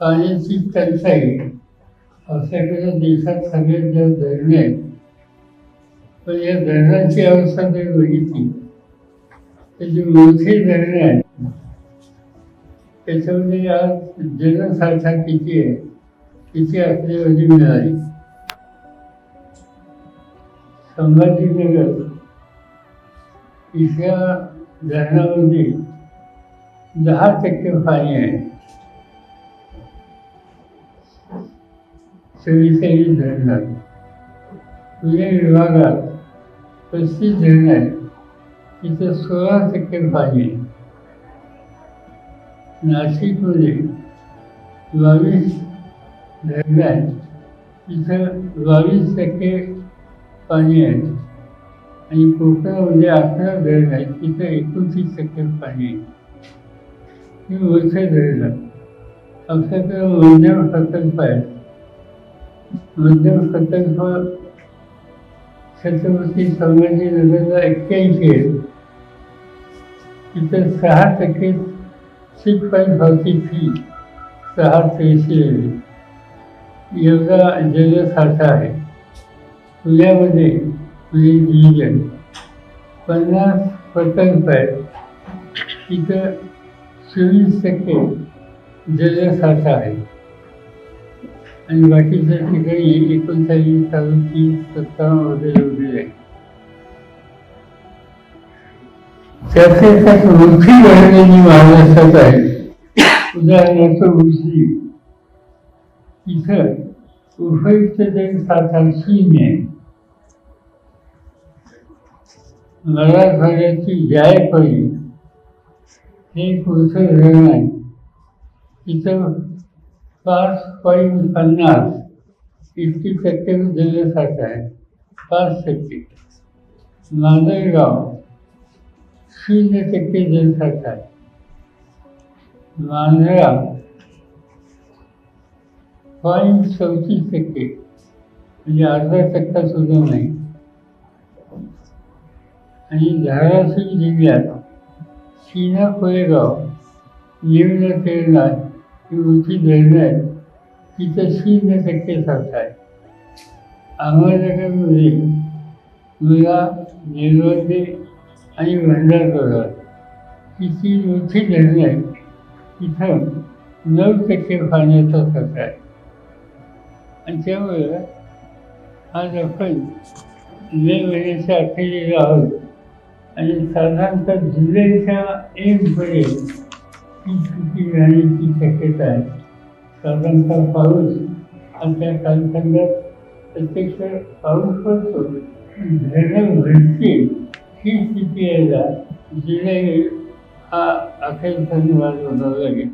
पाण्याची टंचाई आपल्याकडे देशात सगळ्यात जास्त धरणे आहेत. पण या धरणाची अवस्था जर बघितली तर जी मोठी धरणे आहेत त्याच्यामध्ये आज जनसाठा किती आहे किती आकडेवारी मिळाली संभाजीनगर इथल्या धरणामध्ये दहा टक्के पाणी आहे. चव्वेचाळीस धरणात पुणे विभागात पस्तीस धरण आहेत तिथं सोळा टक्के पाणी आहे नाशिकमध्ये बावीस धरण आहेत तिथं बावीस टक्के पाणी आहे. आणि कोकणामध्ये अकरा धरण आहेत तिथं एकोणतीस टक्के पाणी आहे. हे मोठं धरण आपल्याकडे मध्यम प्रकल्प आहे मध्यम प्रकल्प छत्रपती संभाजीनगरला एक्क्याऐंशी आहे. तिथं सहा टक्के सीट पाईप भावची फी. सहा त्र्याऐंशी आहे. एवढा जलसाठा आहे. पुण्यामध्ये पुणे डिव्हिजन. पन्नास प्रकल्प आहेत तिथं चोवीस टक्के जलसाठा आहे. आणि बाकीच्या ठिकाणी एकोणचाळीस अडतीस सत्तावन्न वगैरे वगैरे आहे. त्याचे त्यात वृद्धी वाढलेली महाराष्ट्रात आहे. उदाहरणार्थ उजली इथं उपयुक्त जल साठा शून्य आहे मराठवाड्याची जायफळी हे एक मोठं धरण आहे. तिथं पाच पॉईंट पन्नास टक्के जलसाठा आहे पाच टक्के म्हणजे अर्धा टक्का सुद्धा नाही आणि धाराशिव जिल्ह्यात सीना कोळेगाव निम्न शिवची देणं आहे. तिथं शून्य टक्के साठा आहे अहमदनगरमध्ये मुला निलवंदे आणि भंडारदरा तिची मोठी धरणं आहे. तिथं नऊ टक्के पाण्याचा साठ आहे. आणि त्यामुळे आज आपण मे महिन्याच्या अखेरीला आहोत आणि साधारणतः जुलैच्या एंडपर्यंत स्थिती राहण्याची शक्यता आहे. साधारणतः पाऊस आणि त्या कालखंडात प्रत्यक्ष पाऊस पडतो धरणं भरतील ही स्थिती यायला जुलै हा अखेर धन्यवाद म्हणावा लागेल.